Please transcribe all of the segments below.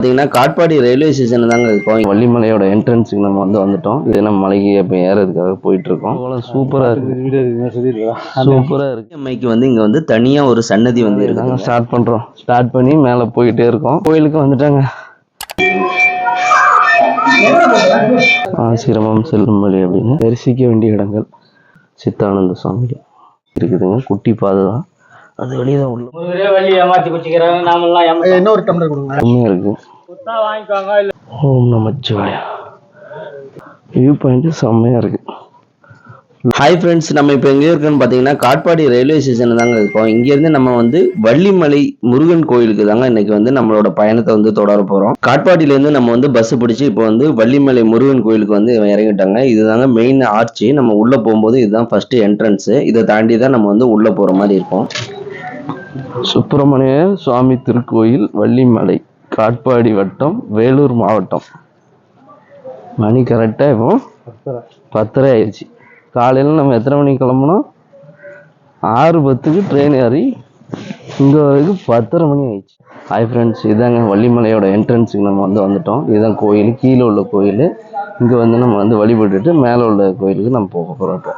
பார்த்தீங்கன்னா Katpadi railway station தாங்க இருக்கோம் வள்ளிமலையோட என்ட்ரன்ஸுக்கு நம்ம வந்து வந்துட்டோம். இது நம்ம மலைக்கு இப்போ ஏறதுக்காக போயிட்டு இருக்கோம் சூப்பராக இருக்கு. சூப்பராக இருக்கு. அம்மைக்கு வந்து இங்கே வந்து தனியாக ஒரு சன்னதி வந்து இருக்காங்க ஸ்டார்ட் பண்ணுறோம் ஸ்டார்ட் பண்ணி மேலே போயிட்டே இருக்கோம். கோயிலுக்கு வந்துட்டாங்க. ஆசிரமம் செல்லும் வழி அப்படின்னு தரிசிக்க வேண்டிய இடங்கள். சித்தானந்த சுவாமி இருக்குதுங்க. குட்டி பாதை தான். அது வெளியே தான் உள்ள. ஒரே வழி ஏமாத்தி வச்சுக்கிறாங்க நாமெல்லாம் ஏமாத்தி என்ன ஒரு டம்ளர் கொடுங்க. உண்மையாக இருக்கு. கொடுத்தா வாங்கிக்கோங்க இல்ல ஓம் நமச்சிவாயா வியூ பாயிண்ட் செம்மையா இருக்கு. ஹாய் ஃப்ரெண்ட்ஸ் நம்ம இப்போ எங்கே இருக்கோம்னு பார்த்தீங்கன்னா காட்பாடி ரயில்வே ஸ்டேஷன் தாங்க இருக்கோம். இங்கேருந்து நம்ம வந்து வள்ளிமலை முருகன் கோயிலுக்கு தாங்க இன்னைக்கு வந்து நம்மளோட பயணத்தை வந்து தொடர போகிறோம் காட்பாடியிலேருந்து நம்ம வந்து பஸ் பிடிச்சி இப்போ வந்து வள்ளிமலை முருகன் கோயிலுக்கு வந்து இறங்கிட்டாங்க. இதுதாங்க மெயின் ஆர்ச்சி. நம்ம உள்ளே போகும்போது இதுதான் ஃபர்ஸ்ட் என்ட்ரன்ஸு இதை தாண்டி தான் நம்ம வந்து உள்ளே போகிற மாதிரி இருக்கும். சுப்பிரமணிய சுவாமி திருக்கோயில் வள்ளிமலை காட்பாடி வட்டம் வேலூர் மாவட்டம். மணி கரெக்டாக இப்போ பத்தரை ஆயிடுச்சு. காலையில் நம்ம எத்தனை மணிக்கு கிளம்புனோம் ஆறு பத்துக்கு ட்ரெயின் ஏறி இங்கே வரைக்கும் பத்தரை மணி ஆயிடுச்சு. ஹாய் ஃப்ரெண்ட்ஸ் இதாங்க வள்ளிமலையோட என்ட்ரன்ஸுக்கு நம்ம வந்து வந்துட்டோம். இதுதான் கோயில் கீழே உள்ள கோயில். இங்கே வந்து நம்ம வந்து வழிபட்டுட்டு மேலே உள்ள கோயிலுக்கு நம்ம போக போகிறோம் இப்போ.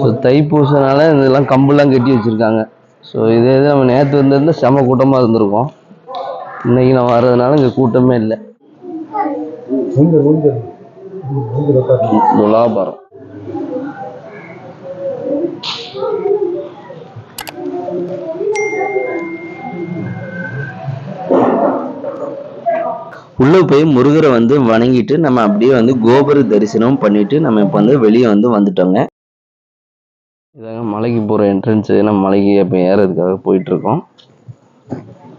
ஸோ தைப்பூசனால இதெல்லாம் கம்புலாம் கட்டி வச்சுருக்காங்க. ஸோ இதே இது நம்ம நேற்று வந்திருந்தால் செம கூட்டமாக இருந்திருக்கோம். இன்னைக்கு நான் வர்றதுனால இங்கே கூட்டமே இல்லை. முலாபரம் உள்ளே போய் முருகரை வந்து வணங்கிட்டு நம்ம அப்படியே வந்து கோபுர தரிசனம் பண்ணிட்டு நம்ம இப்போ வந்து வெளியே வந்து வந்துட்டோங்க. இதாங்க மலைக்கு போகிற என்ட்ரன்ஸு நம்ம மலைக்கு இப்போ ஏறதுக்காக போயிட்டு இருக்கோம்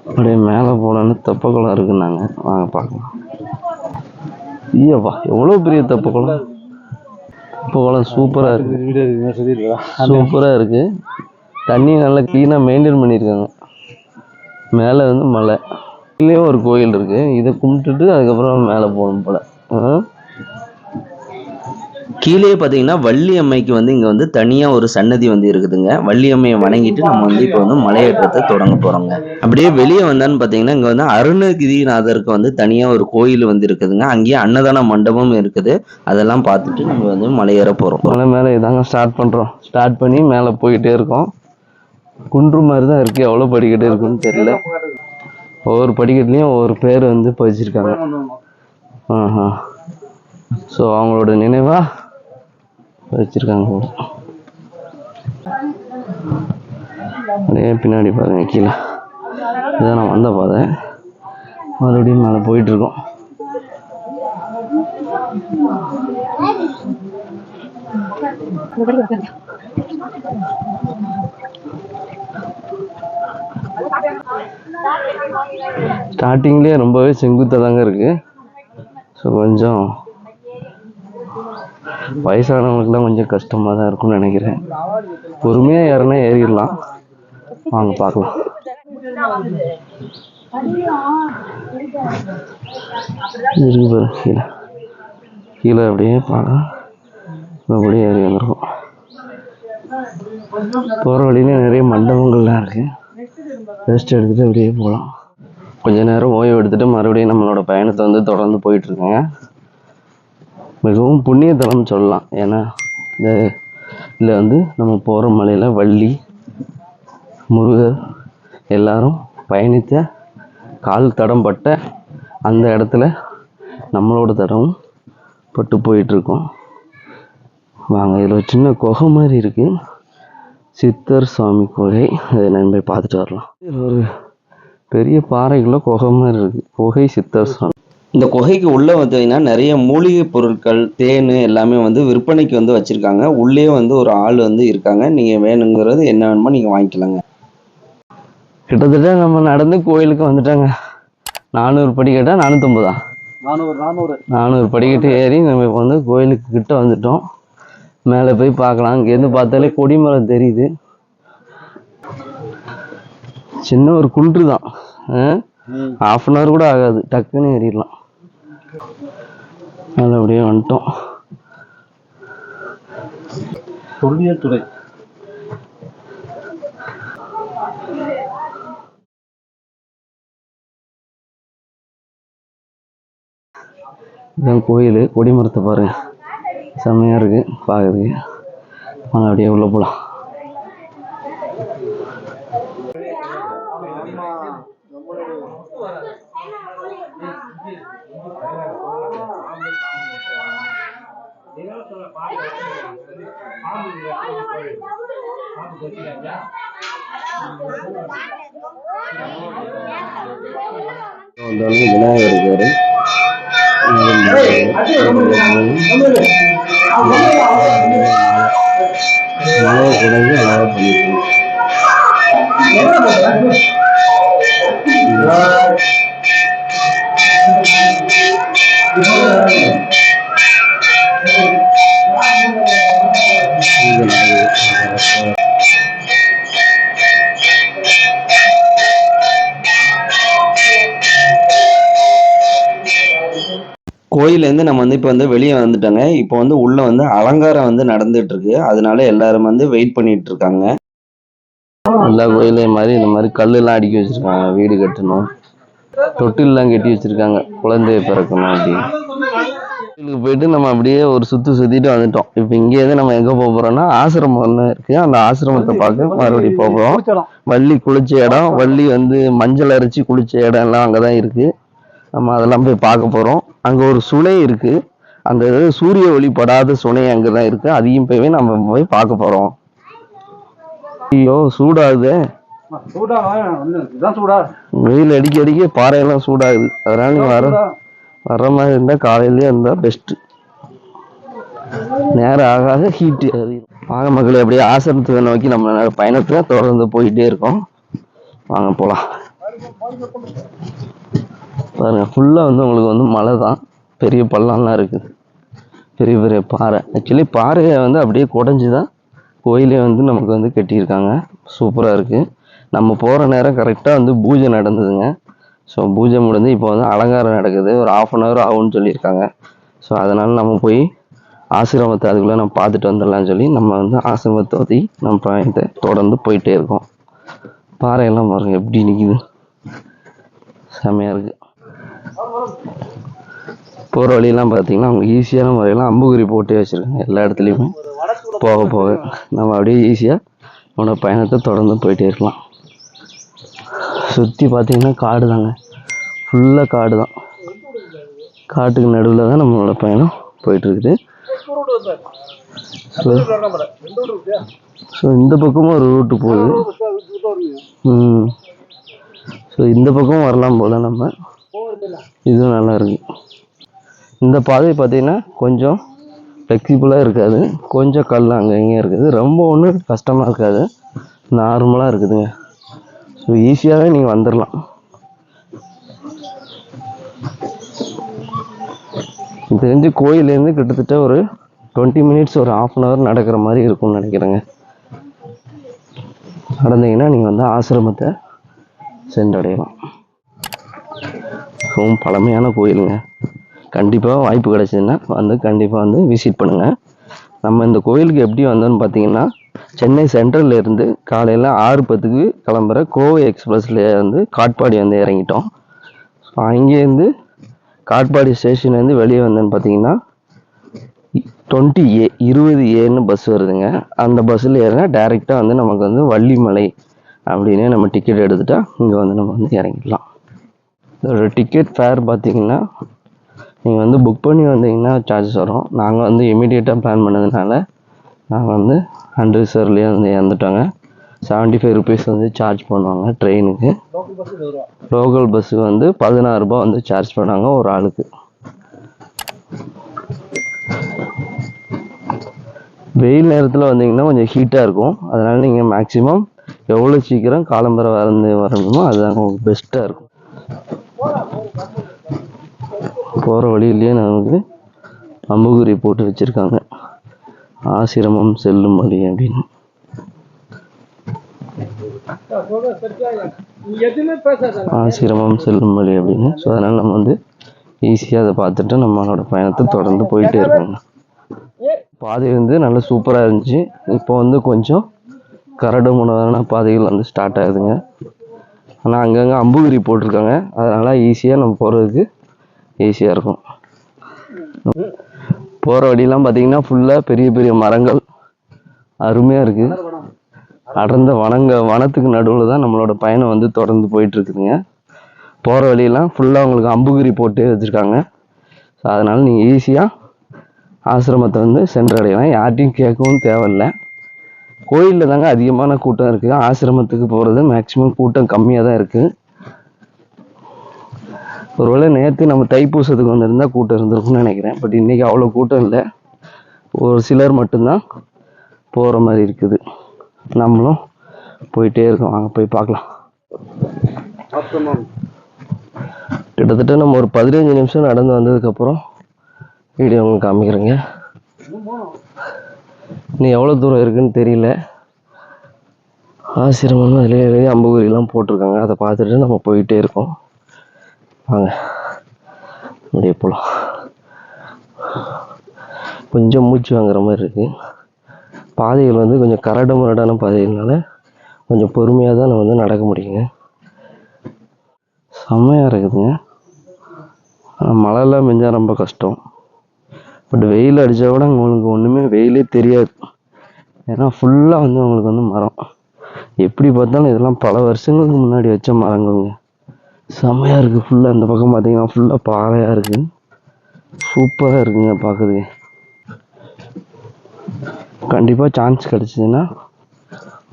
அப்படியே மேலே போகலான்னு தெப்பக்குளம் இருக்குன்னாங்க. வாங்க பார்க்கலாம். ஐயப்பா எவ்வளோ பெரிய தெப்பக்குளம்? தெப்பக்குளம் சூப்பராக இருக்கு. சூப்பராக இருக்கு தண்ணி நல்லா க்ளீனாக மெயின்டைன் பண்ணியிருக்காங்க. மேலே வந்து மலை. இதுலேயும் ஒரு கோயில் இருக்கு. இதை கும்பிட்டுட்டு அதுக்கப்புறம் மேலே போகணும் போல. கீழே பார்த்தீங்கன்னா வள்ளி அம்மைக்கு வந்து இங்கே வந்து தனியாக ஒரு சன்னதி வந்து இருக்குதுங்க. வள்ளி அம்மையை வணங்கிட்டு நம்ம வந்து இப்போ வந்து மலையேற்றத்தை தொடங்க போகிறோங்க அப்படியே வெளியே வந்தான்னு பார்த்தீங்கன்னா இங்கே வந்து அருணகிரிநாதருக்கு வந்து தனியாக ஒரு கோயில் வந்து இருக்குதுங்க. அங்கேயே அன்னதான மண்டபம் இருக்குது. அதெல்லாம் பார்த்துட்டு நம்ம வந்து மலையேற போகிறோம் மலை மேலே இதாங்க ஸ்டார்ட் பண்ணுறோம் ஸ்டார்ட் பண்ணி மேலே போயிட்டே இருக்கோம். குன்று மாதிரி தான் இருக்குது எவ்வளோ படிக்கட்டு இருக்குன்னு தெரியல. ஒவ்வொரு படிக்கட்டுலேயும் ஒவ்வொரு பேர் வந்து பதிச்சிருக்காங்க. ஆஹா. ஸோ அவங்களோட நினைவாக வச்சிருக்காங்க போல அப்படியே பின்னாடி பாருங்க கீழே. இதான் நான் வந்த பாதை. மறுபடியும் மேலே போயிட்டு இருக்கோம் ஸ்டார்டிங்லேயே ரொம்பவே செங்குத்தாக தாங்க இருக்குது ஸோ கொஞ்சம் வயசானவங்களுக்குலாம் கொஞ்சம் கஷ்டமாக தான் இருக்கும்னு நினைக்கிறேன். பொறுமையாக யாருன்னா ஏறிடலாம். வாங்க பார்க்கலாம். இருக்கு பாரு கீழே. கீழே அப்படியே பார்க்கலாம். அப்படியே ஏறி வந்திருக்கோம். போகிற வழியில நிறைய மண்டபங்கள்லாம் இருக்குது ரெஸ்ட் எடுத்துகிட்டு அப்படியே போகலாம் கொஞ்ச நேரம் ஓய்வு எடுத்துகிட்டு மறுபடியும் நம்மளோட பயணத்தை வந்து தொடர்ந்து போயிட்டுருக்கேங்க மிகவும் புண்ணியத்தலம் சொல்லலாம். ஏன்னா இந்த இதில் வந்து நம்ம போகிற மலையில் வள்ளி முருகர் எல்லாரும் பயணித்த கால் தடம் பட்ட அந்த இடத்துல நம்மளோட தடமும் பட்டு போயிட்டுருக்கோம். வாங்க இதில் ஒரு சின்ன குகை மாதிரி இருக்குது சித்தர் சுவாமி குகை. அதை நம்ம போய் பார்த்துட்டு வரலாம். இதில் ஒரு பெரிய பாறைக்குள்ள குகை மாதிரி இருக்குது குகை சித்தர் சுவாமி. இந்த குகைக்கு உள்ள பார்த்தீங்கன்னா நிறைய மூலிகை பொருட்கள் தேன் எல்லாமே வந்து விற்பனைக்கு வந்து வச்சிருக்காங்க. உள்ளே வந்து ஒரு ஆள் வந்து இருக்காங்க. நீங்க வேணுங்கிறது என்ன வேணுமோ நீங்க வாங்கிக்கலாங்க. கிட்டத்தட்ட நம்ம நடந்து கோயிலுக்கு வந்துட்டாங்க. நானூறு படிக்கட்டா நானூற்றம்பதா நானூறு நானூறு. நானூறு படிக்கட்டு ஏறி நம்ம இப்போ வந்து கோயிலுக்கு கிட்ட வந்துட்டோம். மேலே போய் பார்க்கலாம். இங்கேருந்து பார்த்தாலே கொடிமரம் தெரியுது. சின்ன ஒரு குன்று தான் ஹாஃப் அன் ஹவர் கூட ஆகாது. டக்குன்னு ஏறிடலாம். மேலே அப்படியே வந்துட்டோம். தொல்லியல் துறை. இதுதான் கோயில் கொடிமரத்தை பாருங்க. செம்மையாக இருக்குது பார்க்குறதுக்கு. வாங்க அப்படியே உள்ளே போகலாம் வந்தாலும் விநாயகர் இருக்காரு மலையை குறைஞ்சு அழகாக பண்ணியிருக்காங்க கோயிலேருந்து நம்ம வந்து இப்போ வந்து வெளியே வந்துட்டோங்க. இப்போ வந்து உள்ள வந்து அலங்காரம் வந்து நடந்துட்டு இருக்கு அதனால எல்லாரும் வந்து வெயிட் பண்ணிட்டு இருக்காங்க எல்லா கோயிலையும் மாதிரி இந்த மாதிரி கல்லுலாம் அடுக்கி வச்சிருக்காங்க. வீடு கட்டணும். தொட்டில்லாம் கட்டி வச்சிருக்காங்க. குழந்தை பிறக்கணும் அப்படின்னு. கோயிலுக்கு போயிட்டு நம்ம அப்படியே ஒரு சுத்து சுத்திட்டு வந்துட்டோம். இப்போ இங்கேருந்து நம்ம எங்க போக போறோம்னா ஆசிரமம் ஒன்று இருக்கு. அந்த ஆசிரமத்தை பார்க்க மறுபடியும் போகிறோம் போறோம். வள்ளி குளிச்ச இடம். வள்ளி வந்து மஞ்சள் அரைச்சி குளிச்ச இடம் எல்லாம் அங்கதான் இருக்கு. நம்ம அதெல்லாம் போய் பார்க்க போறோம். அங்க ஒரு சுனை இருக்கு. அந்த சூரிய ஒளி படாத சுனை அங்கதான் இருக்கு. அதையும் போய் நம்ம போய் பார்க்க போறோம். ஐயோ சூடாகுதே. வெயில் அடிக்க அடிக்க பாறையெல்லாம் சூடாகுது. அதனால நீங்க வர வர்ற மாதிரி இருந்தா காலையிலேயே இருந்தா பெஸ்ட் நேரம் ஆக ஆக ஹீட் வாங்க மக்களே அப்படியே ஆசிரமத்தை நோக்கி நம்ம பயணத்தை தொடர்ந்து போயிட்டே இருக்கோம். வாங்க போலாம். பாருங்கள் ஃபுல்லாக வந்து உங்களுக்கு வந்து மலை தான். பெரிய பள்ளம்லாம் இருக்குது. பெரிய பெரிய பாறை. ஆக்சுவலி பாறையை வந்து அப்படியே குடஞ்சி தான் கோயிலே வந்து நமக்கு வந்து கட்டியிருக்காங்க. சூப்பராக இருக்குது நம்ம போகிற நேரம் கரெக்டாக வந்து பூஜை நடந்ததுங்க. ஸோ பூஜை முடிஞ்சு இப்போ வந்து அலங்காரம் நடக்குது. ஒரு ஆஃப் அன் ஹவர் ஆகும்னு சொல்லியிருக்காங்க. ஸோ அதனால் நம்ம போய் ஆசிரமத்தை அதுக்குள்ளே நம்ம பார்த்துட்டு வந்துடலாம்னு சொல்லி நம்ம வந்து ஆசிரமத்தை நம்ம பயணத்தை தொடர்ந்து போயிட்டே இருக்கோம். பாறையெல்லாம் பாருங்கள் எப்படி நிற்கிது செம்மையாக இருக்குது போகிற வழியெல்லாம் பார்த்தீங்கன்னா அவங்க ஈஸியான முறையில் அம்புகுறி போட்டு வச்சுருக்காங்க எல்லா இடத்துலையுமே. போக போக நம்ம அப்படியே ஈஸியாக நம்மளோட பயணத்தை தொடர்ந்து போயிட்டே இருக்கலாம். சுற்றி பார்த்தீங்கன்னா காடு தாங்க. ஃபுல்லாக காடு தான். காட்டுக்கு நடுவில் தான் நம்மளோட பயணம் போயிட்டுருக்குது. ஸோ ஸோ இந்த பக்கமும் ஒரு ரூட்டு போகுது. ம். ஸோ இந்த பக்கம் வரலாம் போல் நம்ம. இதுவும் நல்லா இருக்கு. இந்த பாதை பார்த்தீங்கன்னா கொஞ்சம் ஃப்ளெக்சிபிளாக இருக்காது. கொஞ்சம் கல் அங்கே இங்கே இருக்குது. ரொம்ப ஒன்றும் கஷ்டமாக இருக்காது. நார்மலாக இருக்குதுங்க. ஸோ ஈஸியாகவே நீங்கள் வந்துடலாம் தெரிஞ்சு கோயிலேருந்து கிட்டத்தட்ட ஒரு டுவெண்ட்டி மினிட்ஸ் ஒரு ஆஃப் அன் ஹவர் நடக்கிற மாதிரி இருக்கும்னு நினைக்கிறேங்க. நடந்தீங்கன்னா நீங்கள் வந்து ஆசிரமத்தை சென்றடையலாம். மிகவும் பழமையான கோயிலுங்க. கண்டிப்பாக வாய்ப்பு கிடைச்சதுன்னா வந்து கண்டிப்பாக வந்து விசிட் பண்ணுங்கள் நம்ம இந்த கோயிலுக்கு எப்படி வந்தோம்னு பார்த்தீங்கன்னா சென்னை சென்ட்ரல்ல இருந்து காலையில் ஆறு பத்துக்கு கிளம்புற கோவை எக்ஸ்பிரஸில் வந்து காட்பாடி வந்து இறங்கிட்டோம். ஸோ அங்கேருந்து காட்பாடி ஸ்டேஷன்லேருந்து வெளியே வந்தோன்னு பார்த்தீங்கன்னா டுவெண்ட்டி ஏ இருபது ஏன்னு பஸ் வருதுங்க. அந்த பஸ்ஸில் ஏறினா டேரெக்டாக வந்து நமக்கு வந்து வள்ளிமலை அப்படின்னு நம்ம டிக்கெட் எடுத்துட்டா இங்கே வந்து நம்ம வந்து இறங்கிடலாம். இதோட டிக்கெட் ஃபேர் பார்த்தீங்கன்னா நீங்கள் வந்து புக் பண்ணி வந்தீங்கன்னா சார்ஜஸ் வரும். நாங்கள் வந்து இமீடியட்டாக பிளான் பண்ணதுனால நாங்கள் வந்து ஹண்ட்ரட் சார்லேயே வந்து இறந்துட்டோங்க. செவன்ட்டி ஃபைவ் ருபீஸ் வந்து சார்ஜ் பண்ணுவாங்க ட்ரெயினுக்கு லோக்கல் பஸ்ஸுக்கு வந்து பதினாறு ரூபா வந்து சார்ஜ் பண்ணாங்க ஒரு ஆளுக்கு. வெயில் நேரத்தில் வந்தீங்கன்னா கொஞ்சம் ஹீட்டாக இருக்கும். அதனால் நீங்கள் மேக்ஸிமம் எவ்வளோ சீக்கிரம் காலம்பரம் வரந்து வரணுமோ அதுதான் உங்களுக்கு பெஸ்ட்டாக இருக்கும். போகிற வழியிலேயே நமக்கு அம்புகுறி போட்டு வச்சுருக்காங்க. ஆசிரமம் செல்லும் வழி அப்படின்னு. ஆசிரமம் செல்லும் வழி அப்படின்னு. ஸோ அதனால் நம்ம வந்து ஈஸியாக அதை பார்த்துட்டு நம்மளோட பயணத்தை தொடர்ந்து போயிட்டே இருக்கோங்க. பாதை வந்து நல்லா சூப்பராக இருந்துச்சு. இப்போ வந்து கொஞ்சம் கரடு முரடான பாதைகள் வந்து ஸ்டார்ட் ஆகுதுங்க. ஆனால் அங்கங்கே அம்புகிரி போட்டிருக்காங்க. அதனால் ஈஸியாக நம்ம போகிறதுக்கு ஈஸியாக இருக்கும். போகிற வழியெல்லாம் பார்த்தீங்கன்னா ஃபுல்லாக பெரிய பெரிய மரங்கள். அருமையாக இருக்குது அடர்ந்த வனங்க வனத்துக்கு நடுவில் தான் நம்மளோட பயணம் வந்து தொடர்ந்து போயிட்டு இருக்குதுங்க போகிற வழியெல்லாம் ஃபுல்லாக உங்களுக்கு அம்புகிரி போட்டு வச்சுருக்காங்க. ஸோ அதனால் நீங்கள் ஈஸியாக ஆசிரமத்தை வந்து சென்றடையலாம். யார்ட்டையும் கேட்கவும் தேவையில்ல. கோயிலில் தாங்க அதிகமான கூட்டம் இருக்குது ஆசிரமத்துக்கு போகிறது மேக்ஸிமம் கூட்டம் கம்மியாக தான் இருக்குது ஒருவேளை நேற்று நம்ம தைப்பூசத்துக்கு வந்திருந்தால் கூட்டம் இருந்திருக்கும்னு நினைக்கிறேன். பட் இன்றைக்கி அவ்வளோ கூட்டம் இல்லை. ஒரு சிலர் மட்டும்தான் போகிற மாதிரி இருக்குது. நம்மளும் போயிட்டே இருக்கோம். வாங்க போய் பார்க்கலாம். கிட்டத்தட்ட நம்ம ஒரு பதினஞ்சு நிமிஷம் நடந்து வந்ததுக்கப்புறம் வீடியோ உங்களுக்கு காமிக்கிறேங்க. இன்னும் எவ்வளோ தூரம் இருக்குதுன்னு தெரியல. ஆசிரமம் அதிலே எழுதி அம்புகுறிலாம் போட்டிருக்காங்க. அதை பார்த்துட்டு நம்ம போயிட்டே இருக்கோம். வாங்க அப்படியே போகலாம் கொஞ்சம் மூச்சு வாங்குற மாதிரி இருக்குது பாதைகள் வந்து கொஞ்சம் கரடு முரடான பாதைகள்னால கொஞ்சம் பொறுமையாக தான் நம்ம வந்து நடக்க முடியுங்க. செம்மையாக இருக்குதுங்க. ஆனால் மழைலாம் பெஞ்சா ரொம்ப கஷ்டம். பட் வெயில் அடித்தா கூட உங்களுக்கு ஒன்றுமே வெயிலே தெரியாது. ஏன்னா ஃபுல்லாக வந்து உங்களுக்கு வந்து மரம். எப்படி பார்த்தாலும் இதெல்லாம் பல வருஷங்களுக்கு முன்னாடி வச்ச மரங்கள்ங்க. செம்மையாக இருக்குது ஃபுல்லாக அந்த பக்கம் பார்த்தீங்கன்னா ஃபுல்லாக பாறையாக இருக்குது சூப்பராக இருக்குங்க பார்க்குறதுக்கு. கண்டிப்பாக சான்ஸ் கிடச்சிதுன்னா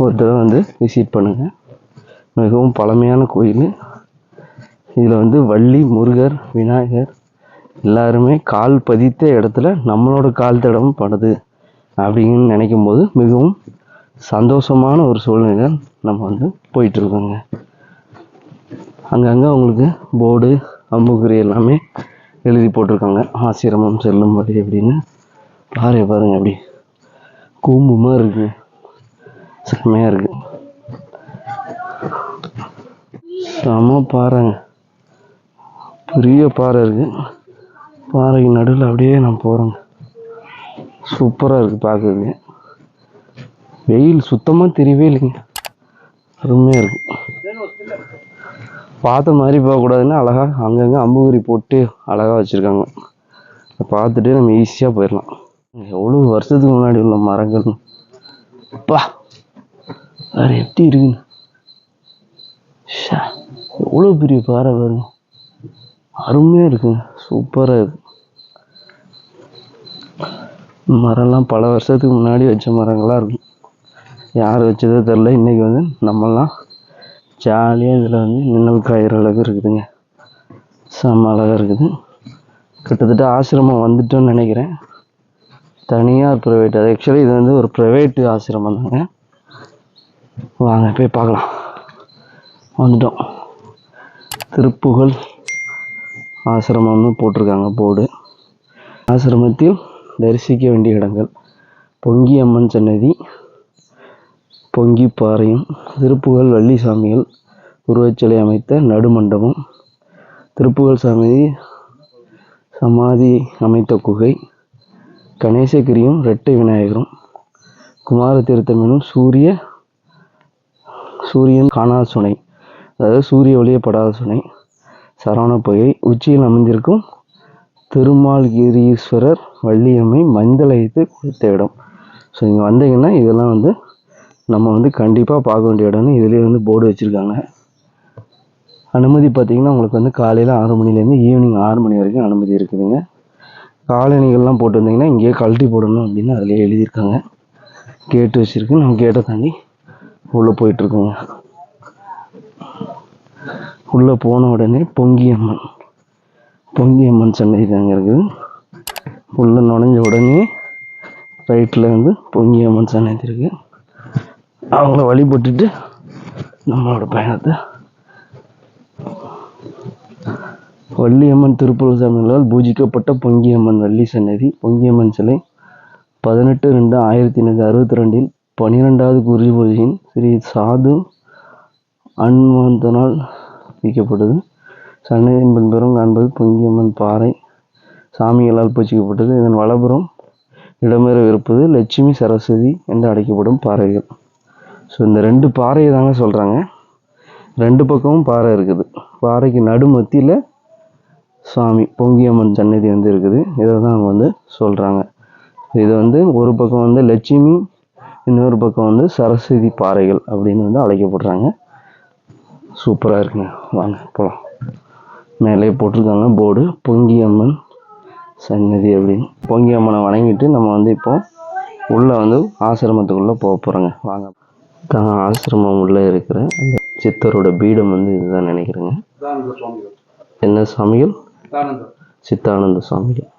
ஒரு தடவை வந்து விசிட் பண்ணுங்கள் மிகவும் பழமையான கோயில். இதில் வந்து வள்ளி முருகர் விநாயகர் எல்லாருமே கால் பதித்த இடத்துல நம்மளோட கால் தடம் படுது அப்படின்னு நினைக்கும் போது மிகவும் சந்தோஷமான ஒரு சூழ்நிலை நம்ம வந்து போயிட்டுருக்கோங்க. அங்கங்கே உங்களுக்கு போர்டு அம்புக்குறி எல்லாமே எழுதி போட்டிருக்காங்க. ஆசிரமம் செல்லும் வழி அப்படின்னு. பாரு பாருங்க அப்படி கூம்பு மாதிரி இருக்கு. செம்மையாக இருக்கு. செம பாருங்க பெரிய பாறை இருக்குது பாறைக்கு நடுவில் அப்படியே நான் போகிறேங்க சூப்பராக இருக்குது பார்க்கறதுக்கு. வெயில் சுத்தமாக தெரியவே இல்லைங்க. அருமையாக இருக்குது பார்த்த மாதிரி போகக்கூடாதுன்னு அழகாக அங்கங்கே அம்புகுறி போட்டு அழகாக வச்சுருக்காங்க. அதை பார்த்துட்டு நம்ம ஈஸியாக போயிடலாம். எவ்வளோ வருஷத்துக்கு முன்னாடி உள்ள மரங்கள். அப்பா வேறு எப்படி இருக்குன்னு எவ்வளோ பெரிய பாறை பாருங்க. அருமையாக இருக்குங்க. சூப்பராக இருக்குது மரம்லாம் பல வருஷத்துக்கு முன்னாடி வச்ச மரங்களாக இருக்கும். யார் வச்சதோ தெரில இன்றைக்கி வந்து நம்மலாம் ஜாலியாக இதில் வந்து நிழல் காயிற அளவுக்கு இருக்குதுங்க. செம்ம அழகாக இருக்குது. கிட்டத்தட்ட ஆசிரமம் வந்துட்டோன்னு நினைக்கிறேன். தனியார் ப்ரைவேட் அது ஆக்சுவலி இது வந்து ஒரு ப்ரைவேட்டு ஆசிரமம் தாங்க. வாங்க போய் பார்க்கலாம். வந்துட்டோம். திருப்புகழ் ஆசிரமம்னு போட்டிருக்காங்க போர்டு. ஆசிரமத்தில் தரிசிக்க வேண்டிய இடங்கள். பொங்கி அம்மன் சன்னதி பொங்கி பாறையும் திருப்புகழ் வள்ளி சாமிகள் உருவச்சிலை அமைத்த நடுமண்டபம் திருப்புகழ் சாமி சமாதி அமைத்த குகை கணேசகிரியும் இரட்டை விநாயகரும் குமார தீர்த்தம் எனும் சூரிய சூரியன் காணாத சுனை அதாவது சூரிய ஒளியப்படாத சுனை சரவண புகை உச்சியில் அமைந்திருக்கும் திருமால்கிரீஸ்வரர் வள்ளியம்மை மஞ்சளைத்து கொடுத்த இடம். ஸோ இங்கே வந்தீங்கன்னா இதெல்லாம் வந்து நம்ம வந்து கண்டிப்பாக பார்க்க வேண்டிய இடம்னு இதுலேயே வந்து போர்டு வச்சுருக்காங்க. அனுமதி பார்த்திங்கன்னா உங்களுக்கு வந்து காலையில் ஆறு மணிலேருந்து ஈவினிங் ஆறு மணி வரைக்கும் அனுமதி இருக்குதுங்க. காலணிகள்லாம் போட்டு வந்தீங்கன்னா இங்கேயே கழட்டி போடணும் அப்படின்னு அதிலே எழுதியிருக்காங்க. கேட்டு வச்சுருக்கு. நம்ம கேட்டை தாண்டி உள்ளே போயிட்டுருக்கோங்க உள்ளே போன உடனே பொங்கியம்மன். பொங்கியம்மன் சன்னதி தாங்க இருக்குது. உள்ளே நுழைஞ்ச உடனே ரைட்டில் வந்து பொங்கியம்மன் சன்னதி இருக்குது அவங்கள வழிபட்டுட்டு நம்மளோட பயணத்தை வள்ளியம்மன் திருப்பூர் சாமிகளால் பூஜிக்கப்பட்ட பொங்கியம்மன் வள்ளி சன்னதி பொங்கியம்மன் சிலை பதினெட்டு ரெண்டு ஆயிரத்தி எண்ணூற்றி அறுபத்தி ரெண்டில் பன்னிரெண்டாவது குருஜி பூஜையின் ஸ்ரீ சாது அன்வந்தனால் வைக்கப்பட்டது. சன்னதியின் பின்புறம் காண்பது பொங்கியம்மன் பாறை. சாமிகளால் பூஜிக்கப்பட்டது. இதன் வலப்புறம் இடம்பெறவிருப்பது லட்சுமி சரஸ்வதி என்று அழைக்கப்படும் பாறைகள். ஸோ இந்த ரெண்டு பாறையை தாங்க சொல்கிறாங்க ரெண்டு பக்கமும் பாறை இருக்குது. பாறைக்கு நடு மத்தியில் சுவாமி பொங்கியம்மன் சன்னதி வந்து இருக்குது. இதை தான் அவங்க வந்து சொல்கிறாங்க இது வந்து ஒரு பக்கம் வந்து லட்சுமி இன்னொரு பக்கம் வந்து சரஸ்வதி பாறைகள் அப்படின்னு வந்து அழைக்கப்படுறாங்க. சூப்பராக இருக்குங்க. வாங்க போகலாம் மேலே போட்டிருக்காங்க. போர்டு பொங்கியம்மன் சன்னதி அப்படின்னு. பொங்கியம்மனை வணங்கிட்டு நம்ம வந்து இப்போ உள்ளே வந்து ஆசிரமத்துக்குள்ளே போக போகிறோங்க வாங்க. தான் ஆசிரமம் உள்ளே இருக்கிற அந்த சித்தரோட பீடம் வந்து இதுதான் நினைக்கிறேங்க. சுவாமிகள். என்ன சித்தானந்தர் சித்தானந்த. சுவாமிகள்.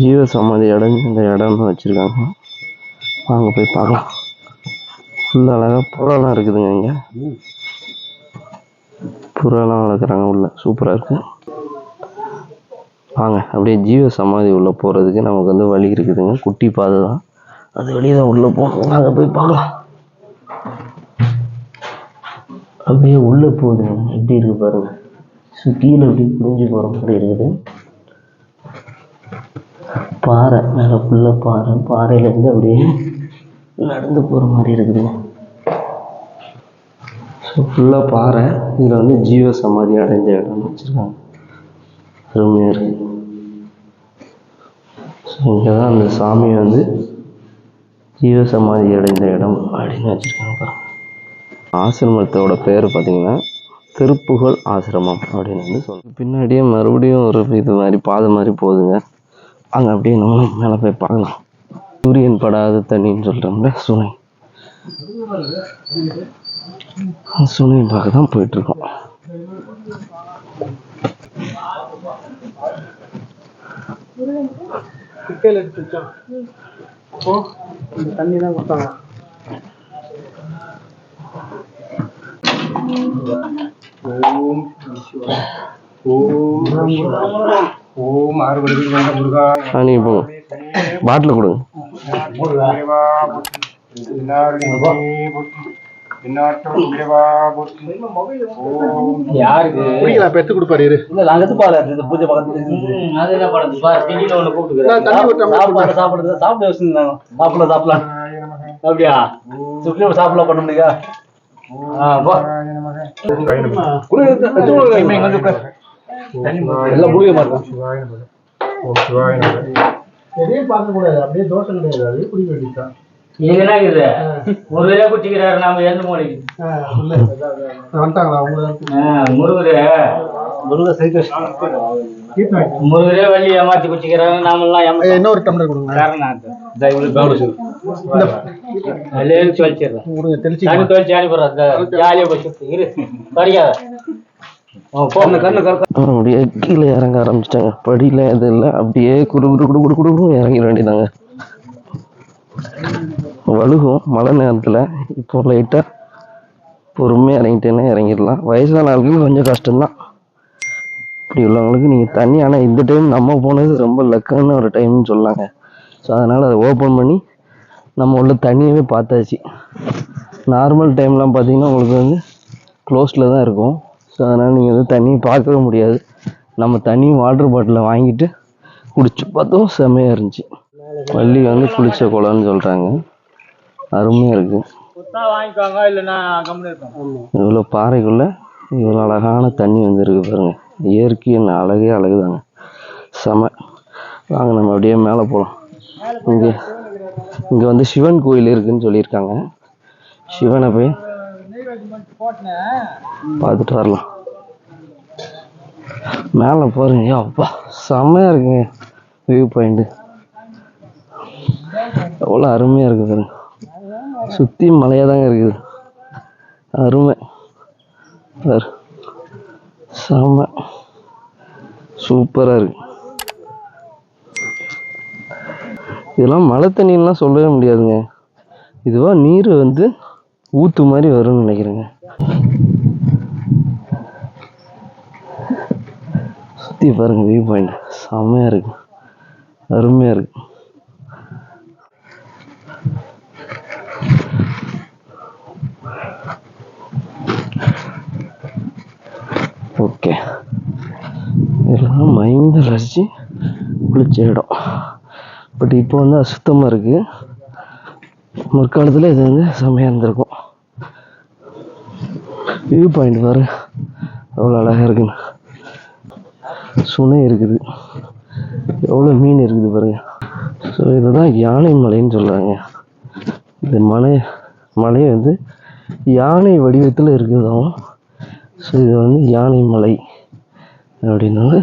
ஜீவ சமாதி இடம் இந்த இடம்னு வச்சுருக்காங்க. வாங்க போய் பார்க்கலாம். ஃபுல்லாக அழகாக புறாலாம் இருக்குதுங்க இங்கே. புறாலாம் வளர்க்குறாங்க உள்ள. சூப்பராக இருக்குது வாங்க அப்படியே ஜீவ சமாதி உள்ளே போகிறதுக்கு நமக்கு வந்து வழி இருக்குதுங்க. குட்டி பாதை தான். அது வெளியே தான் உள்ளே போகணும் நாங்கள் போய் பார்க்கலாம். அப்படியே உள்ளே போகுதுங்க எப்படி இருக்கு பாருங்க. ஸோ அப்படி புரிஞ்சு போகிற மாதிரி இருக்குது. பாறை மேலே ஃபுல்லாக பாறை. பாறையிலேருந்து அப்படியே நடந்து போகிற மாதிரி இருக்குதுங்க. ஸோ ஃபுல்லாக பாறை இதில் வந்து ஜீவ சமாதி அடைஞ்ச இடம் வச்சுருக்காங்க. அருமையாக இருக்குது ஸோ இங்கே தான் அந்த சாமி வந்து ஜீவ சமாதி அடைந்த இடம் அப்படின்னு வச்சுருக்காங்க ஆசிரமத்தோட பேர் பார்த்தீங்கன்னா திருப்புகழ் ஆசிரமம் அப்படின்னு வந்து சொல்லுங்க பின்னாடியே மறுபடியும் ஒரு இது மாதிரி பாதை மாதிரி போகுதுங்க. அங்கே அப்படியே நம்ம மேலே போய் பார்க்கலாம். சூரியன் படாத தண்ணின்னு சொல்கிறோம்ல சுனை சுனை பார்க்க தான் போயிட்டுருக்கோம் தண்ணி தான் கொடுத்தாங்க. ஓம் ஓம் ஓம் ஆறுபடி முருகா. நீங்கள் போங்க பாட்டில் கொடுங்க. எடுத்து கொடுப்பாரு இரு. இல்ல நாங்க எது பால இந்த பூஜை பக்கத்துல அது என்ன படம்? பாரு திடீர்னு ஒண்ணு கூப்பிட்டுக்கிறேன் தண்ணி ஒரு டம்ளர் சாப்பாடு சாப்பிடுறது சாப்பிட வச்சிருந்தாங்க சாப்பிடல சாப்பிடலாம் அப்படியா? சுப்ரீம் சாப்பிடலாம் பண்ண முடியா எல்லாம் எதையும் பார்க்க கூடாது அப்படியே தோசை கிடையாது அதே குடிக்க வேண்டியதுதான். இது என்ன இது ஒரு வேலை குச்சிக்கிறாரு நாம எந்த மூலைக்கு வந்துட்டாங்களா? முருகரே. முருக முருகரே வள்ளி ஏமாத்தி குச்சிக்கிறாங்க நாமெல்லாம் ஏமாத்தி இன்னொரு டம்ளர் கொடுங்க. காரணம் தயவு தெளிச்சு தண்ணி ஜாலியாக போச்சு இரு படிக்காத. கண்ணு கரு அப்புறம் அப்படியே கீழே இறங்க ஆரம்பிச்சிட்டாங்க. படியில் எது இல்லை. அப்படியே குடு குடு குடு குடு குடு குடு இறங்கிட வேண்டியதாங்க வழுகும் மழை நேரத்தில். இப்போ லைட்டாக பொறுமையாக இறங்கிட்டேன்னா இறங்கிடலாம். வயசான ஆளுக்கு கொஞ்சம் கஷ்டம்தான். இப்படி உள்ளவங்களுக்கு நீங்கள் தண்ணி ஆனால் இந்த டைம் நம்ம போனது ரொம்ப லக்குன்னு ஒரு டைம்னு சொல்லாங்க ஸோ அதனால் அதை ஓப்பன் பண்ணி நம்ம உள்ள தண்ணியவே பார்த்தாச்சு. நார்மல் டைம்லாம் பார்த்தீங்கன்னா உங்களுக்கு வந்து க்ளோஸில் தான் இருக்கும். ஸோ அதனால் நீங்கள் வந்து தண்ணியை பார்க்கவே முடியாது. நம்ம தண்ணி வாட்டர் பாட்டிலில் வாங்கிட்டு குடிச்சு பார்த்தோம். செம்மையாக இருந்துச்சு. வள்ளி வந்து குளிச்ச குளம்னு சொல்கிறாங்க அருமையாக இருக்குது குத்தா வாங்கிக்கோங்க இல்லைன்னா கம்முன்னு இருக்கும் இவ்வளோ பாறைக்குள்ளே இவ்வளோ அழகான தண்ணி வந்துருக்கு பாருங்க. இயற்கையின் அழகே அழகுதாங்க. செம. வாங்க நம்ம அப்படியே மேலே போகலாம் இங்கே இங்கே வந்து சிவன் கோயில் இருக்குன்னு சொல்லியிருக்காங்க. சிவனை போய் பார்த்துட்டு வரலாம். மேலே பாருங்க அப்பா செம்மையாக இருக்குங்க. வியூ பாயிண்ட்டு எவ்வளோ அருமையாக இருக்குது பாருங்க. சுற்றி மலையாக தாங்க இருக்குது. அருமை. செம செம்ம. சூப்பராக இருக்கு. இதெல்லாம் மழை தண்ணின்லாம் சொல்லவே முடியாதுங்க. இதுவா நீர் வந்து ஊத்து மாதிரி வரும்னு நினைக்கிறேங்க. சுற்றி பாருங்க வியூ பாயிண்ட் செம்மையாக இருக்கு. அருமையாக இருக்கு. இதெல்லாம் மைந்த ரசித்து குளிச்ச இடம். பட் இப்போ வந்து அசுத்தமாக இருக்குது முற்காலத்தில் இது வந்து செம்மையாக இருந்திருக்கும். வியூ பாயிண்ட் பாரு. எவ்வளோ அழகாக இருக்குன்னு. சுனை இருக்குது. எவ்வளோ மீன் இருக்குது பாருங்க. ஸோ இதுதான் யானை மலைன்னு சொல்கிறாங்க இந்த மலை மலை வந்து யானை வடிவத்தில் இருக்குதாம். ஸோ இது வந்து யானை மலை. அப்படின்னு வந்து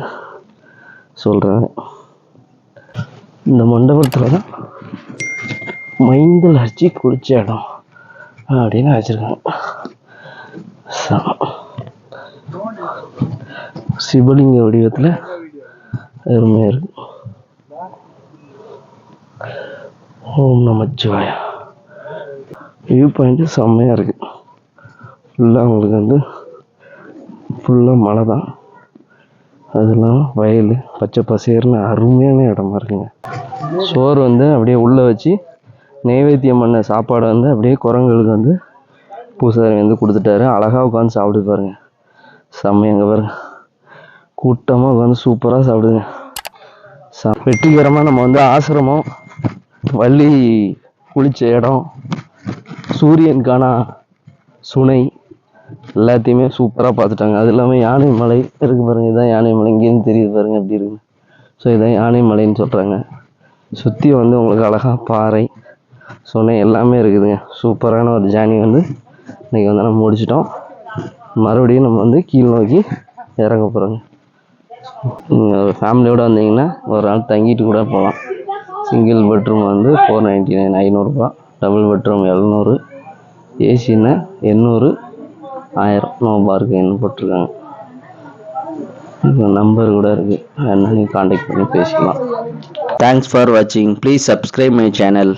சொல்கிறாங்க இந்த மண்டபத்தில் தான் மைந்தல் அடிச்சு குளிச்ச இடம் அப்படின்னு வச்சுருக்காங்க. சிவலிங்க வடிவத்தில் அருமையாக இருக்கு. ஓம் நமச்சிவாயா. வியூ பாயிண்ட்டு செம்மையாக இருக்குது ஃபுல்லாக உங்களுக்கு வந்து ஃபுல்லாக மலை தான். அதெல்லாம் இல்லாமல் வயல் பச்சை பசேர்னு அருமையான இடமா இருக்குங்க சோறு வந்து அப்படியே உள்ளே வச்சு நைவேத்தியம் பண்ண சாப்பாடை வந்து அப்படியே குரங்குகளுக்கு வந்து பூசாரி வந்து கொடுத்துட்டாரு. அழகாக உட்காந்து சாப்பிட்டு பாருங்க. செம்மையங்க பாருங்க. கூட்டமாக உட்காந்து சூப்பராக சாப்பிடுங்க ச வெற்றிகரமாக நம்ம வந்து ஆசிரமம் வள்ளி குளிச்ச இடம் சூரியனுக்கான சுனை எல்லாத்தையுமே சூப்பராக பார்த்துட்டாங்க. அது இல்லாமல் யானை மலை இருக்கு பாருங்கள் இதுதான் யானை மலை. இங்கேருந்து தெரியுது பாருங்க அப்படி இருக்கு ஸோ இதான் யானை மலைன்னு சொல்கிறாங்க சுற்றி வந்து உங்களுக்கு அழகாக பாறை சொன்னேன் எல்லாமே இருக்குதுங்க. சூப்பரான ஒரு ஜேர்னி வந்து இன்றைக்கி வந்து நம்ம முடிச்சிட்டோம். மறுபடியும் நம்ம வந்து கீழ் நோக்கி இறங்க போகிறோங்க நீங்கள் ஃபேமிலியோடு வந்தீங்கன்னா ஒரு நாள் தங்கிட்டு கூட போகலாம் சிங்கிள் பெட்ரூம் வந்து ஃபோர் நைன்ட்டி நைன் ஐநூறுரூபா டபுள் பெட்ரூம் எழுநூறு. ஏசின்னா எண்ணூறு. ஆயிரம் நோ பார்க்கு போட்டிருக்காங்க? நம்பர் கூட இருக்குது வேணா காண்டாக்ட் பண்ணி பேசிக்கலாம். தேங்க்ஸ் ஃபார் வாட்சிங் ப்ளீஸ் சப்ஸ்கிரைப் மை சேனல்